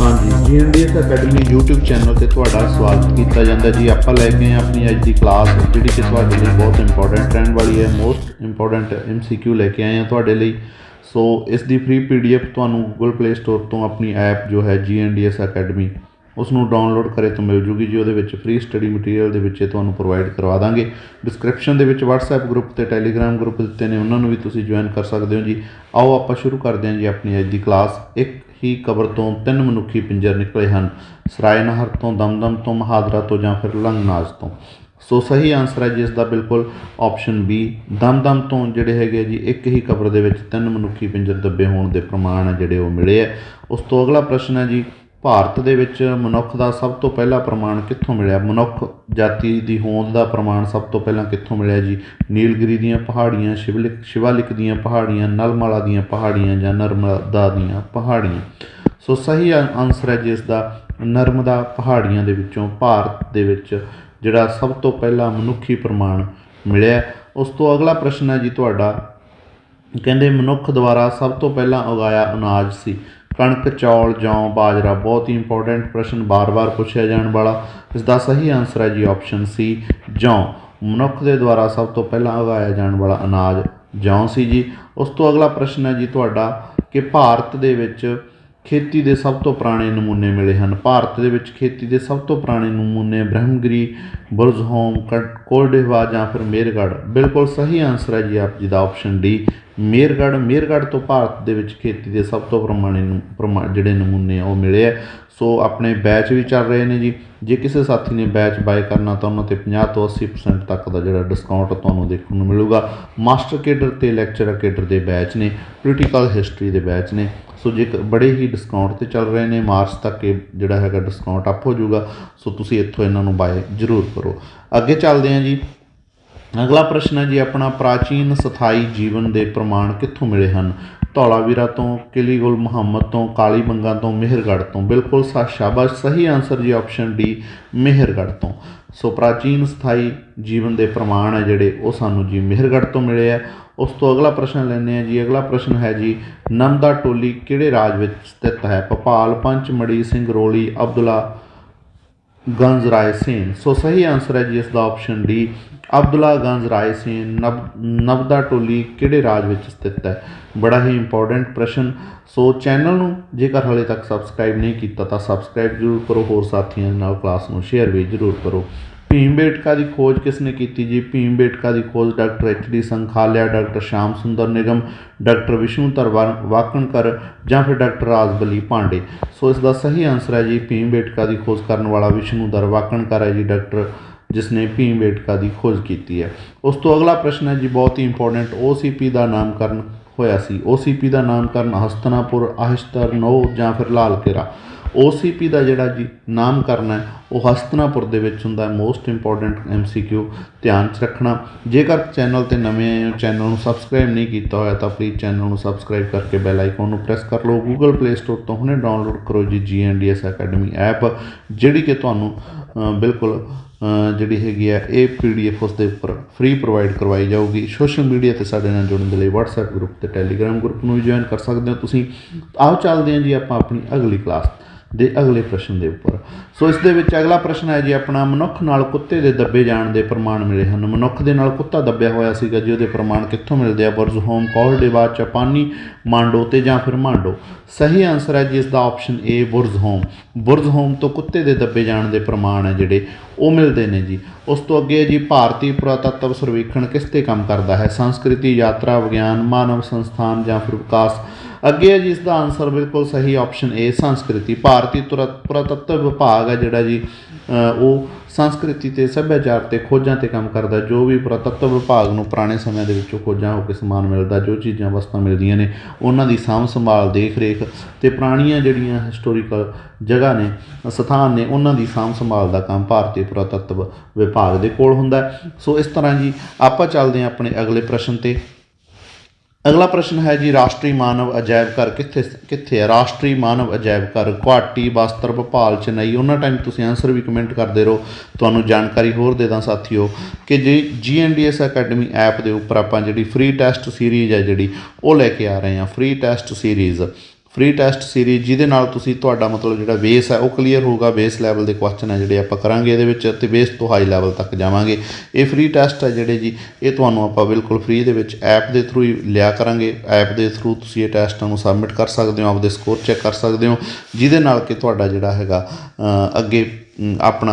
ਹਾਂਜੀ ਜੀਐਨਡੀਐਸ academy YouTube channel ਤੇ ਤੁਹਾਡਾ ਸਵਾਗਤ ਕੀਤਾ ਜਾਂਦਾ ਜੀ। ਆਪਾਂ ਲੈ ਕੇ ਆਏ ਹਾਂ ਆਪਣੀ ਅੱਜ ਦੀ ਕਲਾਸ ਜਿਹੜੀ ਕਿ ਤੁਹਾਡੇ ਲਈ ਬਹੁਤ ਇੰਪੋਰਟੈਂਟ ਰਹਿਣ ਵਾਲੀ ਹੈ ਮੋਸਟ ਇੰਪੋਰਟੈਂਟ MCQ ਲੈ ਕੇ ਆਏ ਹਾਂ ਤੁਹਾਡੇ ਲਈ। ਸੋ ਇਸ ਦੀ ਫ੍ਰੀ PDF ਤੁਹਾਨੂੰ Google Play Store ਤੋਂ ਆਪਣੀ ਐਪ ਜੋ ਹੈ GNDS ਅਕੈਡਮੀ ਉਸ ਨੂੰ ਡਾਊਨਲੋਡ ਕਰੇ ਤਾਂ ਮਿਲ ਜੂਗੀ ਜੀ, ਉਹਦੇ ਵਿੱਚ ਫ੍ਰੀ ਸਟੱਡੀ ਮਟੀਰੀਅਲ ਦੇ ਵਿੱਚ ਇਹ ਤੁਹਾਨੂੰ ਪ੍ਰੋਵਾਈਡ ਕਰਵਾ ਦਾਂਗੇ। ਡਿਸਕ੍ਰਿਪਸ਼ਨ ਦੇ ਵਿੱਚ WhatsApp ਗਰੁੱਪ ਤੇ Telegram ਗਰੁੱਪ ਦਿੱਤੇ ਨੇ, ਉਹਨਾਂ ਨੂੰ ਵੀ ਤੁਸੀਂ ਜੁਆਇਨ ਕਰ ਸਕਦੇ ਹੋ ਜੀ। ਆਓ ਆਪਾਂ ਸ਼ੁਰੂ ਕਰਦੇ ਹਾਂ ਜੀ ਆਪਣੀ ਅੱਜ ਦੀ ਕਲਾਸ ਇੱਕ ਹੀ ਕਬਰ ਤੋਂ ਤਿੰਨ ਮਨੁੱਖੀ ਪਿੰਜਰ ਨਿਕਲੇ ਹਨ। ਸਰਾਏ ਨਹਰ ਤੋਂ, ਦਮਦਮ ਤੋਂ, ਮਹਾਦਰਾ ਤੋਂ ਜਾਂ ਫਿਰ ਲੰਗਨਾਜ ਤੋਂ। ਸੋ ਸਹੀ ਆਨਸਰ ਹੈ ਜੀ ਇਸ ਦਾ ਬਿਲਕੁਲ ਆਪਸ਼ਨ ਬੀ ਦਮਦਮ ਤੋਂ ਜਿਹੜੇ ਹੈਗੇ ਜੀ, ਇੱਕ ਹੀ ਕਬਰ ਦੇ ਵਿੱਚ ਤਿੰਨ ਮਨੁੱਖੀ ਪਿੰਜਰ ਦੱਬੇ ਹੋਣ ਦੇ ਪ੍ਰਮਾਣ ਹੈ ਜਿਹੜੇ ਉਹ ਮਿਲੇ ਹੈ ਉਸ ਤੋਂ ਅਗਲਾ ਪ੍ਰਸ਼ਨ ਹੈ ਜੀ ਭਾਰਤ ਦੇ ਵਿੱਚ ਮਨੁੱਖ ਦਾ ਸਭ ਤੋਂ ਪਹਿਲਾ ਪ੍ਰਮਾਣ ਕਿੱਥੋਂ ਮਿਲਿਆ? ਮਨੁੱਖ ਜਾਤੀ ਦੀ ਹੋਂਦ ਦਾ ਪ੍ਰਮਾਣ ਸਭ ਤੋਂ ਪਹਿਲਾਂ ਕਿੱਥੋਂ ਮਿਲਿਆ ਜੀ? ਨੀਲਗਿਰੀ ਦੀਆਂ ਪਹਾੜੀਆਂ, ਸ਼ਿਵਲਿਕ, ਸ਼ਿਵਾਲਿਕ ਦੀਆਂ ਪਹਾੜੀਆਂ, ਨਲਮਾਲਾ ਦੀਆਂ ਪਹਾੜੀਆਂ ਜਾਂ ਨਰਮਦਾ ਦੀਆਂ ਪਹਾੜੀਆਂ? ਸੋ ਸਹੀ ਆ- ਆਨਸਰ ਹੈ ਜੀ ਇਸ ਦਾ ਨਰਮਦਾ ਪਹਾੜੀਆਂ ਦੇ ਵਿੱਚੋਂ। ਭਾਰਤ ਦੇ ਵਿੱਚ ਜਿਹੜਾ ਸਭ ਤੋਂ ਪਹਿਲਾ ਮਨੁੱਖੀ ਪ੍ਰਮਾਣ ਮਿਲਿਆ। ਉਸ ਤੋਂ ਅਗਲਾ ਪ੍ਰਸ਼ਨ ਹੈ ਜੀ ਤੁਹਾਡਾ। ਕਹਿੰਦੇ ਮਨੁੱਖ ਦੁਆਰਾ ਸਭ ਤੋਂ ਪਹਿਲਾਂ ਉਗਾਇਆ ਅਨਾਜ ਸੀ। ਕਣਕ, ਚੌਲ, ਜੌਂ, ਬਾਜਰਾ, ਬਹੁਤ ਹੀ ਇੰਪੋਰਟੈਂਟ ਪ੍ਰਸ਼ਨ ਬਾਰ-ਬਾਰ ਪੁੱਛਿਆ ਜਾਣ ਵਾਲਾ। ਇਸ ਦਾ ਸਹੀ ਆਨਸਰ ਹੈ ਜੀ ਆਪਸ਼ਨ ਸੀ ਜੌਂ। ਮਨੁੱਖ ਦੇ ਦੁਆਰਾ ਸਭ ਤੋਂ ਪਹਿਲਾਂ ਉਗਾਇਆ ਜਾਣ ਵਾਲਾ ਅਨਾਜ ਜੌਂ ਸੀ ਜੀ। ਉਸ ਤੋਂ ਅਗਲਾ ਪ੍ਰਸ਼ਨ ਹੈ ਜੀ ਤੁਹਾਡਾ ਕਿ ਭਾਰਤ ਦੇ ਵਿੱਚ ਖੇਤੀ ਦੇ ਸਭ ਤੋਂ ਪੁਰਾਣੇ ਨਮੂਨੇ ਮਿਲੇ ਹਨ। ਭਾਰਤ ਦੇ ਵਿੱਚ ਖੇਤੀ ਦੇ ਸਭ ਤੋਂ ਪੁਰਾਣੇ ਨਮੂਨੇ ਬ੍ਰਹਮਗਿਰੀ ਬੁਰਜ਼ਹੋਮ ਕੋਲਡੇਵਾ ਜਾਂ ਫਿਰ ਮੇਰਗੜ੍ਹ। ਬਿਲਕੁਲ ਸਹੀ ਆਨਸਰ ਹੈ ਜੀ ਆਪ ਜੀ ਦਾ ਆਪਸ਼ਨ ਡੀ ਮੇਰਗੜ੍ਹ ਮੇਰਗੜ੍ਹ ਤੋਂ ਭਾਰਤ ਦੇ ਵਿੱਚ ਖੇਤੀ ਦੇ ਸਭ ਤੋਂ ਪ੍ਰਮਾਣੇ ਪ੍ਰਮਾ- ਜਿਹੜੇ ਨਮੂਨੇ ਆ, ਉਹ ਮਿਲੇ ਆ। ਸੋ ਆਪਣੇ ਬੈਚ ਵੀ ਚੱਲ ਰਹੇ ਨੇ ਜੀ। ਜੇ ਕਿਸੇ ਸਾਥੀ ਨੇ ਬੈਚ ਬਾਏ ਕਰਨਾ ਤਾਂ ਉਹਨਾਂ ਤੇ 50 ਤੋਂ 80% ਤੱਕ ਦਾ ਜਿਹੜਾ ਡਿਸਕਾਊਂਟ ਤੁਹਾਨੂੰ ਦੇਖਣ ਨੂੰ ਮਿਲੂਗਾ। ਮਾਸਟਰ ਕੇਡਰ ਤੇ ਲੈਕਚਰਰ ਕੇਡਰ ਦੇ ਬੈਚ ਨੇ ਪੋਲੀਟੀਕਲ ਹਿਸਟਰੀ ਦੇ ਬੈਚ ਨੇ। ਸੋ ਜੇ ਬੜੇ ਹੀ ਡਿਸਕਾਊਂਟ ਤੇ ਚੱਲ ਰਹੇ ਨੇ, ਮਾਰਚ ਤੱਕ ਇਹ ਜਿਹੜਾ ਹੈਗਾ ਡਿਸਕਾਊਂਟ ਅਪ ਹੋ ਜਾਊਗਾ। ਸੋ ਤੁਸੀਂ ਇੱਥੋਂ ਇਹਨਾਂ ਨੂੰ ਬਾਏ ਜ਼ਰੂਰ ਕਰੋ। ਅੱਗੇ ਚੱਲਦੇ ਹਾਂ ਜੀ। ਅਗਲਾ ਪ੍ਰਸ਼ਨ ਹੈ ਜੀ, ਆਪਣਾ ਪ੍ਰਾਚੀਨ ਸਥਾਈ ਜੀਵਨ ਦੇ ਪ੍ਰਮਾਣ ਕਿੱਥੋਂ ਮਿਲੇ ਹਨ? ਧੌਲਾਵੀਰਾ ਤੋਂ, ਕਿਲੀਗੁਲ ਮੁਹੰਮਦ ਤੋਂ ਕਾਲੀ ਬੰਗਾ ਤੋਂ, ਮਿਹਰਗੜ੍ਹ ਤੋਂ। ਬਿਲਕੁਲ ਸਾ, ਸ਼ਾਬਾਸ਼, ਸਹੀ ਆਨਸਰ ਜੀ ਆਪਸ਼ਨ ਡੀ ਮਿਹਰਗੜ੍ਹ ਤੋਂ। ਸੋ ਪ੍ਰਾਚੀਨ ਸਥਾਈ ਜੀਵਨ ਦੇ ਪ੍ਰਮਾਣ ਹੈ ਜਿਹੜੇ, ਉਹ ਸਾਨੂੰ ਜੀ ਮਿਹਰਗੜ੍ਹ ਤੋਂ ਮਿਲੇ ਆ ਉਸ ਤੋਂ ਅਗਲਾ ਪ੍ਰਸ਼ਨ ਲੈਂਦੇ ਆ ਜੀ, ਅਗਲਾ ਪ੍ਰਸ਼ਨ ਹੈ ਜੀ ਨਮਦਾ ਟੋਲੀ ਕਿਹੜੇ ਰਾਜ ਵਿੱਚ ਸਥਿਤ ਹੈ? ਭੋਪਾਲ ਪੰਚਮੜੀ ਸਿੰਗਰੋਲੀ ਅਬਦੁੱਲਾ, ਗੰਜ ਰਾਏ, ਸੇਨ। ਸੋ ਸਹੀ ਆਨਸਰ ਹੈ ਜੀ, ਇਸ ਦਾ ਆਪਸ਼ਨ ਡੀ ਅਬਦੁੱਲਾ ਗੰਜ ਰਾਏ ਸੇਨ ਨਬ ਨਬਦਾ ਟੋਲੀ ਕਿਹੜੇ ਰਾਜ ਵਿੱਚ ਸਥਿਤ ਹੈ? ਬੜਾ ਹੀ ਇੰਪੋਰਟੈਂਟ ਪ੍ਰਸ਼ਨ। ਸੋ ਚੈਨਲ ਨੂੰ ਜੇਕਰ ਹਾਲੇ ਤੱਕ ਸਬਸਕ੍ਰਾਈਬ ਨਹੀਂ ਕੀਤਾ ਤਾਂ ਸਬਸਕ੍ਰਾਈਬ ਜ਼ਰੂਰ ਕਰੋ, ਹੋਰ ਸਾਥੀਆਂ ਨਾਲ ਕਲਾਸ ਨੂੰ ਸ਼ੇਅਰ ਵੀ ਜ਼ਰੂਰ ਕਰੋ। ਭੀਮ ਬੇਟਕਾ ਦੀ ਖੋਜ ਕਿਸ ਨੇ ਕੀਤੀ ਜੀ? ਭੀਮ ਬੇਟਕਾ ਦੀ ਖੋਜ doctor H D Sankhalia, doctor Shyam Sundar Nigam, doctor ਵਿਸ਼ਨੂਧਰ ਵਾ- ਵਾਕਣਕਰ ਜਾਂ ਫਿਰ ਡਾਕਟਰ ਰਾਜਬਲੀ ਪਾਂਡੇ। ਸੋ ਇਸ ਦਾ ਸਹੀ ਆਨਸਰ ਹੈ ਜੀ, ਭੀਮ ਬੇਟਕਾ ਦੀ ਖੋਜ ਕਰਨ ਵਾਲਾ ਵਿਸ਼ਨੂਧਰ ਵਾਕਣਕਰ ਹੈ ਜੀ, ਡਾਕਟਰ ਜਿਸ ਨੇ ਭੀਮ ਬੇਟਕਾ ਦੀ ਖੋਜ ਕੀਤੀ ਹੈ। ਉਸ ਤੋਂ ਅਗਲਾ ਪ੍ਰਸ਼ਨ ਹੈ ਜੀ, ਬਹੁਤ ਹੀ ਇੰਪੋਰਟੈਂਟ OCP ਦਾ ਨਾਮਕਰਨ ਹੋਇਆ ਸੀ। OCP ਦਾ ਨਾਮਕਰਨ ਹਸਤਨਾਪੁਰ ਆਹਿਸ਼ਤਰ ਨੋ ਜਾਂ ਫਿਰ ਲਾਲ ਕਿਰਾ OCP ਦਾ ਜਿਹੜਾ ਜੀ ਨਾਮਕਰਨ ਹੈ, ਉਹ ਹਸਤਨਾਪੁਰ ਦੇ ਵਿੱਚ ਹੁੰਦਾ ਹੈ। ਮੋਸਟ ਇੰਪੋਰਟੈਂਟ MCQ ਧਿਆਨ 'ਚ ਰੱਖਣਾ। ਜੇਕਰ ਚੈਨਲ ਤੇ ਨਵੇਂ ਆਏ ਹੋ ਚੈਨਲ ਨੂੰ ਸਬਸਕ੍ਰਾਈਬ ਨਹੀਂ ਕੀਤਾ ਹੋਇਆ, ਤਾਂ ਪਲੀਜ਼ ਚੈਨਲ ਨੂੰ ਸਬਸਕ੍ਰਾਈਬ ਕਰਕੇ ਬੈਲ ਆਈਕਨ ਨੂੰ ਪ੍ਰੈਸ ਕਰ ਲਓ। Google Play Store ਤੋਂ ਹੁਣੇ ਡਾਊਨਲੋਡ ਕਰੋ ਜੀ GNDS ਅਕੈਡਮੀ ਐਪ ਜਿਹੜੀ ਕਿ ਤੁਹਾਨੂੰ ਬਿਲਕੁਲ ਜਿਹੜੀ ਹੈਗੀ ਹੈ ਇਹ ਪੀ ਡੀ PDF ਉਸ ਦੇ ਉੱਪਰ ਫ੍ਰੀ ਪ੍ਰੋਵਾਈਡ ਕਰਵਾਈ ਜਾਊਗੀ। ਸੋਸ਼ਲ ਮੀਡੀਆ ਤੇ ਸਾਡੇ ਨਾਲ ਜੁੜਨ ਦੇ ਲਈ WhatsApp ਗਰੁੱਪ ਤੇ Telegram ਗਰੁੱਪ ਨੂੰ ਵੀ ਜੁਆਇਨ ਕਰ ਸਕਦੇ ਹੋ ਤੁਸੀਂ। ਆਓ ਚੱਲਦੇ ਹਾਂ ਜੀ ਆਪਾਂ ਆਪਣੀ ਅਗਲੀ ਕਲਾਸ ਦੇ ਅਗਲੇ ਪ੍ਰਸ਼ਨ ਦੇ ਉੱਪਰ। ਸੋ ਇਸ ਦੇ ਵਿੱਚ ਅਗਲਾ ਪ੍ਰਸ਼ਨ ਹੈ ਜੀ, ਆਪਣਾ ਮਨੁੱਖ ਨਾਲ ਕੁੱਤੇ ਦੇ ਦੱਬੇ ਜਾਣ ਦੇ ਪ੍ਰਮਾਣ ਮਿਲੇ ਹਨ। ਮਨੁੱਖ ਦੇ ਨਾਲ ਕੁੱਤਾ ਦੱਬਿਆ ਹੋਇਆ ਸੀਗਾ ਜੀ, ਉਹਦੇ ਪ੍ਰਮਾਣ ਕਿੱਥੋਂ ਮਿਲਦੇ ਆ? ਬੁਰਜ਼ਹੋਮ ਕੋਲਡੇਵਾ ਚਾਪਾਨੀ, ਮਾਂਡੋ ਤੇ ਜਾਂ ਫਿਰ ਮਾਂਡੋ? ਸਹੀ ਆਨਸਰ ਹੈ ਜੀ, ਇਸ ਦਾ ਆਪਸ਼ਨ ਏ ਬੁਰਜ਼ ਹੋਮ। ਬੁਰਜ ਹੋਮ ਤੋਂ ਕੁੱਤੇ ਦੇ ਦੱਬੇ ਜਾਣ ਦੇ ਪ੍ਰਮਾਣ ਹੈ ਜਿਹੜੇ ਉਹ ਮਿਲਦੇ ਨੇ ਜੀ। ਉਸ ਤੋਂ ਅੱਗੇ ਜੀ, ਭਾਰਤੀ ਪੁਰਾਤੱਤਵ ਸਰਵੇਖਣ ਕਿਸ ਤੇ ਕੰਮ ਕਰਦਾ ਹੈ? ਸੰਸਕ੍ਰਿਤੀ, ਯਾਤਰਾ, ਵਿਗਿਆਨ, ਮਾਨਵ ਸੰਸਥਾਨ ਜਾਂ ਫਿਰ ਵਿਕਾਸ ਅੱਗੇ ਹੈ ਜੀ ਇਸ ਦਾ ਆਨਸਰ ਬਿਲਕੁਲ ਸਹੀ ਆਪਸ਼ਨ ਏ ਸੰਸਕ੍ਰਿਤੀ। ਭਾਰਤੀ ਤੁਰਾ- ਪੁਰਾਤੱਤਵ ਵਿਭਾਗ ਹੈ ਜਿਹੜਾ ਜੀ ਉਹ ਸੰਸਕ੍ਰਿਤੀ ਤੇ ਸੱਭਿਆਚਾਰ ਤੇ ਖੋਜਾਂ ਤੇ ਕੰਮ ਕਰਦਾ ਜੋ ਵੀ ਪੁਰਾਤੱਤਵ ਵਿਭਾਗ ਨੂੰ ਪੁਰਾਣੇ ਸਮਿਆਂ ਦੇ ਵਿੱਚੋਂ ਖੋਜਾਂ ਹੋ ਕੇ ਸਮਾਨ ਮਿਲਦਾ ਜੋ ਚੀਜ਼ਾਂ, ਵਸਤਾਂ ਮਿਲਦੀਆਂ ਨੇ, ਉਹਨਾਂ ਦੀ ਸਾਂਭ ਸੰਭਾਲ ਦੇਖ ਰੇਖ ਤੇ ਪੁਰਾਣੀਆਂ ਜਿਹੜੀਆਂ ਹਿਸਟੋਰੀਕਲ ਜਗ੍ਹਾ ਨੇ, ਸਥਾਨ ਨੇ, ਉਹਨਾਂ ਦੀ ਸਾਂਭ ਸੰਭਾਲ ਦਾ ਕੰਮ ਭਾਰਤੀ ਪੁਰਾਤੱਤਵ ਵਿਭਾਗ ਦੇ ਕੋਲ ਹੁੰਦਾ ਸੋ ਇਸ ਤਰ੍ਹਾਂ ਜੀ ਆਪਾਂ ਚੱਲਦੇ ਹਾਂ ਆਪਣੇ ਅਗਲੇ ਪ੍ਰਸ਼ਨ ਤੇ। ਅਗਲਾ ਪ੍ਰਸ਼ਨ ਹੈ ਜੀ, ਰਾਸ਼ਟਰੀ ਮਾਨਵ ਅਜਾਇਬ ਘਰ ਕਿੱਥੇ ਕਿੱਥੇ ਹੈ? ਰਾਸ਼ਟਰੀ ਮਾਨਵ ਅਜਾਇਬ ਘਰ ਗੁਹਾਟੀ ਬਸਤਰ ਭੋਪਾਲ, ਚੇਨਈ, ਉਹਨਾਂ ਟਾਈਮ ਤੁਸੀਂ ਆਨਸਰ ਵੀ ਕਮੈਂਟ ਕਰਦੇ ਰਹੋ, ਤੁਹਾਨੂੰ ਜਾਣਕਾਰੀ ਹੋਰ ਦੇ ਦਾਂ ਸਾਥੀਓ ਕਿ ਜੀ ਜੀਐਨਡੀਐਸ ਅਕੈਡਮੀ ਐਪ ਦੇ ਉੱਪਰ ਆਪਾਂ ਜਿਹੜੀ ਫ੍ਰੀ ਟੈਸਟ ਸੀਰੀਜ਼ ਹੈ ਜਿਹੜੀ, ਉਹ ਲੈ ਕੇ ਆ ਰਹੇ ਹਾਂ free test series free test series ਜਿਹਦੇ ਨਾਲ ਤੁਸੀਂ ਤੁਹਾਡਾ ਮਤਲਬ ਜਿਹੜਾ ਬੇਸ ਹੈ, ਉਹ ਕਲੀਅਰ ਹੋਊਗਾ। ਬੇਸ ਲੈਵਲ ਦੇ ਕੁਐਸਚਨ ਹੈ ਜਿਹੜੇ ਆਪਾਂ ਕਰਾਂਗੇ ਇਹਦੇ ਵਿੱਚ ਤੇ ਬੇਸ ਤੋਂ ਹਾਈ ਲੈਵਲ ਤੱਕ ਜਾਵਾਂਗੇ। ਇਹ ਫ੍ਰੀ ਟੈਸਟ ਹੈ ਜਿਹੜੇ ਜੀ, ਇਹ ਤੁਹਾਨੂੰ ਆਪਾਂ ਬਿਲਕੁਲ ਫ੍ਰੀ ਦੇ ਵਿੱਚ ਐਪ ਦੇ ਥਰੂ ਹੀ ਲਿਆ ਕਰਾਂਗੇ। ਐਪ ਦੇ ਥਰੂ ਤੁਸੀਂ ਇਹ ਟੈਸਟਾਂ ਨੂੰ ਸਬਮਿਟ ਕਰ ਸਕਦੇ ਹੋ, ਆਪਦੇ ਸਕੋਰ ਚੈੱਕ ਕਰ ਸਕਦੇ ਹੋ, ਜਿਹਦੇ ਨਾਲ ਕਿ ਤੁਹਾਡਾ ਜਿਹੜਾ ਹੈਗਾ ਅੱਗੇ ਆਪਣਾ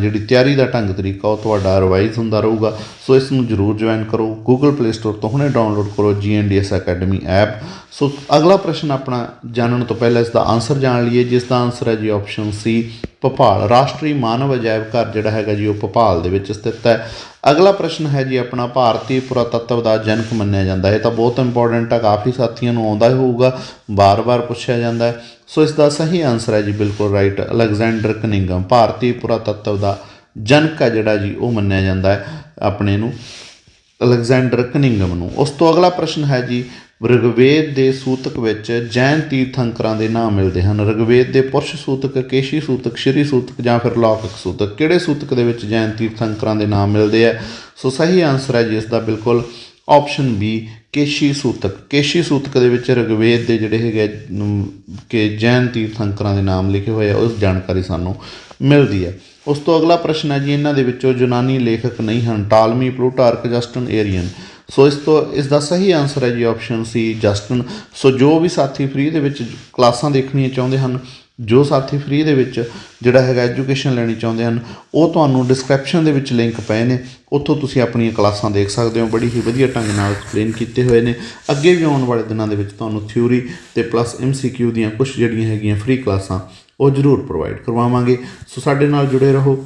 ਜਿਹੜੀ ਤਿਆਰੀ ਦਾ ਢੰਗ ਤਰੀਕਾ, ਉਹ ਤੁਹਾਡਾ ਰਿਵਾਈਜ਼ ਹੁੰਦਾ ਰਹੂਗਾ। ਸੋ ਇਸ ਨੂੰ ਜਰੂਰ ਜੁਆਇਨ ਕਰੋ। ਗੂਗਲ ਪਲੇ ਸਟੋਰ ਤੋਂ ਹੁਣੇ ਡਾਊਨਲੋਡ ਕਰੋ ਜੀਐਨਡੀਐਸ ਅਕੈਡਮੀ ਐਪ ਸੋ ਅਗਲਾ ਪ੍ਰਸ਼ਨ ਆਪਣਾ ਜਾਣਨ ਤੋਂ ਪਹਿਲਾਂ ਇਸ ਦਾ ਆਨਸਰ ਜਾਣ ਲਈਏ, ਜਿਸ ਦਾ ਆਨਸਰ ਹੈ ਜੀ ਆਪਸ਼ਨ ਸੀ ਭੋਪਾਲ। ਰਾਸ਼ਟਰੀ ਮਾਨਵ ਅਜਾਇਬ ਘਰ ਜਿਹੜਾ ਹੈਗਾ ਜੀ, ਉਹ ਭੋਪਾਲ ਦੇ ਵਿੱਚ ਸਥਿਤ ਹੈ। ਅਗਲਾ ਪ੍ਰਸ਼ਨ ਹੈ ਜੀ ਆਪਣਾ, ਭਾਰਤੀ ਪੁਰਾਤੱਤਵ ਦਾ ਜਨਕ ਮੰਨਿਆ ਜਾਂਦਾ ਹੈ। ਇਹ ਤਾਂ ਬਹੁਤ ਇੰਪੋਰਟੈਂਟ ਆ, ਕਾਫੀ ਸਾਥੀਆਂ ਨੂੰ ਆਉਂਦਾ ਹੀ ਹੋਊਗਾ ਬਾਰ-ਬਾਰ ਪੁੱਛਿਆ ਜਾਂਦਾ ਹੈ। ਸੋ ਇਸ ਦਾ ਸਹੀ ਆਨਸਰ ਹੈ ਜੀ ਬਿਲਕੁਲ ਰਾਈਟ ਅਲੈਗਜ਼ੈਂਡਰ ਕਨਿੰਗਮ ਭਾਰਤੀ ਪੁਰਾਤੱਤਵ ਦਾ ਜਨਕ ਹੈ ਜਿਹੜਾ ਜੀ, ਉਹ ਮੰਨਿਆ ਜਾਂਦਾ ਹੈ ਆਪਣੇ ਨੂੰ, ਅਲੈਗਜ਼ੈਂਡਰ ਕਨਿੰਗਮ ਨੂੰ। ਉਸ ਤੋਂ ਅਗਲਾ ਪ੍ਰਸ਼ਨ ਹੈ ਜੀ, ਰਿਗਵੇਦ ਦੇ ਸੂਤਕ ਵਿੱਚ ਜੈਨ ਤੀਰਥੰਕਰਾਂ ਦੇ ਨਾਮ ਮਿਲਦੇ ਹਨ। ਰਿਗਵੇਦ ਦੇ ਪੁਰਸ਼ ਸੂਤਕ, ਕੇਸ਼ੀ ਸੂਤਕ, ਸ਼੍ਰੀ ਸੂਤਕ ਜਾਂ ਫਿਰ ਲੌਕਿਕ ਸੂਤਕ, ਕਿਹੜੇ ਸੂਤਕ ਦੇ ਵਿੱਚ ਜੈਨ ਤੀਰਥੰਕਰਾਂ ਦੇ ਨਾਮ ਮਿਲਦੇ ਆ ਸੋ ਸਹੀ ਆਨਸਰ ਹੈ ਜੀ, ਇਸ ਦਾ ਬਿਲਕੁਲ ਆਪਸ਼ਨ ਬੀ ਕੇਸ਼ੀ ਸੂਤਕ ਕੇਸ਼ੀ ਸੂਤਕ ਦੇ ਵਿੱਚ ਰਿਗਵੇਦ ਦੇ ਜਿਹੜੇ ਹੈਗੇ ਅਮ, ਕਿ ਜੈਨ ਤੀਰਥੰਕਰਾਂ ਦੇ ਨਾਮ ਲਿਖੇ ਹੋਏ ਆ ਉਸ ਜਾਣਕਾਰੀ ਸਾਨੂੰ ਮਿਲਦੀ ਹੈ ਉਸ ਤੋਂ ਅਗਲਾ ਪ੍ਰਸ਼ਨ ਹੈ ਜੀ ਇਹਨਾਂ ਦੇ ਵਿੱਚੋਂ ਯੂਨਾਨੀ ਲੇਖਕ ਨਹੀਂ ਹਨ ਟਾਲਮੀ ਪਲੂਟਾਰਕ ਜਸਟਨ ਏਰੀਅਨ। ਸੋ ਇਸ ਤੋਂ ਇਸ ਦਾ ਸਹੀ ਆਨਸਰ ਹੈ ਜੀ ਆਪਸ਼ਨ ਸੀ ਜਸਟਨ। ਸੋ ਜੋ ਵੀ ਸਾਥੀ ਫ੍ਰੀ ਦੇ ਵਿੱਚ ਕਲਾਸਾਂ ਦੇਖਣੀਆਂ ਚਾਹੁੰਦੇ ਹਨ ਜੋ ਸਾਥੀ ਫ੍ਰੀ ਦੇ ਵਿੱਚ ਜਿਹੜਾ ਹੈਗਾ ਐਜੂਕੇਸ਼ਨ ਲੈਣੀ ਚਾਹੁੰਦੇ ਹਨ, ਉਹ ਤੁਹਾਨੂੰ ਡਿਸਕ੍ਰਿਪਸ਼ਨ ਦੇ ਵਿੱਚ ਲਿੰਕ ਪਏ ਨੇ। ਉੱਥੋਂ ਤੁਸੀਂ ਆਪਣੀਆਂ ਕਲਾਸਾਂ ਦੇਖ ਸਕਦੇ ਹੋ, ਬੜੀ ਹੀ ਵਧੀਆ ਢੰਗ ਨਾਲ ਐਕਸਪਲੇਨ ਕੀਤੇ ਹੋਏ ਨੇ। ਅੱਗੇ ਵੀ ਆਉਣ ਵਾਲੇ ਦਿਨਾਂ ਦੇ ਵਿੱਚ ਤੁਹਾਨੂੰ ਥਿਊਰੀ ਤੇ ਪਲੱਸ ਐਮਸੀਕਿਊ ਦੀਆਂ ਕੁਝ ਜਿਹੜੀਆਂ ਹੈਗੀਆਂ ਫ੍ਰੀ ਕਲਾਸਾਂ, ਉਹ ਜ਼ਰੂਰ ਪ੍ਰੋਵਾਈਡ ਕਰਵਾਵਾਂਗੇ। ਸੋ ਸਾਡੇ ਨਾਲ ਜੁੜੇ ਰਹੋ।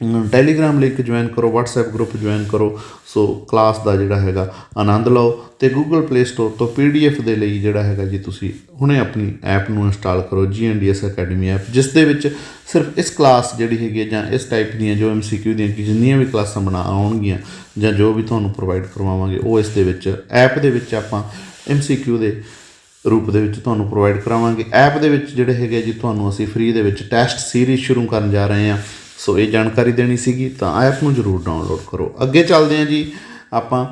ਟੈਲੀਗ੍ਰਾਮ ਲਿੰਕ ਜੁਆਇਨ ਕਰੋ, WhatsApp ਗਰੁੱਪ ਜੁਆਇਨ ਕਰੋ, ਸੋ ਕਲਾਸ ਦਾ ਜਿਹੜਾ ਹੈਗਾ ਆਨੰਦ ਲਓ ਤੇ Google Play Store ਤੋਂ PDF ਦੇ ਲਈ ਜਿਹੜਾ ਹੈਗਾ ਜੀ ਤੁਸੀਂ ਹੁਣੇ ਆਪਣੀ ਐਪ ਨੂੰ ਇੰਸਟਾਲ ਕਰੋ GNDS ਅਕੈਡਮੀ ਐਪ ਜਿਸ ਦੇ ਵਿੱਚ ਸਿਰਫ ਇਸ ਕਲਾਸ ਜਿਹੜੀ ਹੈਗੀ ਹੈ ਜਾਂ ਇਸ ਟਾਈਪ ਦੀਆਂ ਜੋ MCQ ਦੀਆਂ ਜਿੰਨੀਆਂ ਵੀ ਕਲਾਸਾਂ ਬਣਾ ਆਉਣਗੀਆਂ ਜਾਂ ਜੋ ਵੀ ਤੁਹਾਨੂੰ ਪ੍ਰੋਵਾਈਡ ਕਰਵਾਵਾਂਗੇ, ਉਹ ਇਸ ਦੇ ਵਿੱਚ ਐਪ ਦੇ ਵਿੱਚ ਆਪਾਂ MCQ ਦੇ ਰੂਪ ਦੇ ਵਿੱਚ ਤੁਹਾਨੂੰ ਪ੍ਰੋਵਾਈਡ ਕਰਾਵਾਂਗੇ। ਐਪ ਦੇ ਵਿੱਚ ਜਿਹੜੇ ਹੈਗੇ ਜੀ, ਤੁਹਾਨੂੰ ਅਸੀਂ ਫ੍ਰੀ ਦੇ ਵਿੱਚ ਟੈਸਟ ਸੀਰੀਜ਼ ਸ਼ੁਰੂ ਕਰਨ ਜਾ ਰਹੇ ਹਾਂ। ਸੋ ਇਹ ਜਾਣਕਾਰੀ ਦੇਣੀ ਸੀਗੀ, ਤਾਂ ਐਪ ਨੂੰ ਜ਼ਰੂਰ ਡਾਊਨਲੋਡ ਕਰੋ। ਅੱਗੇ ਚੱਲਦੇ ਹਾਂ ਜੀ, ਆਪਾਂ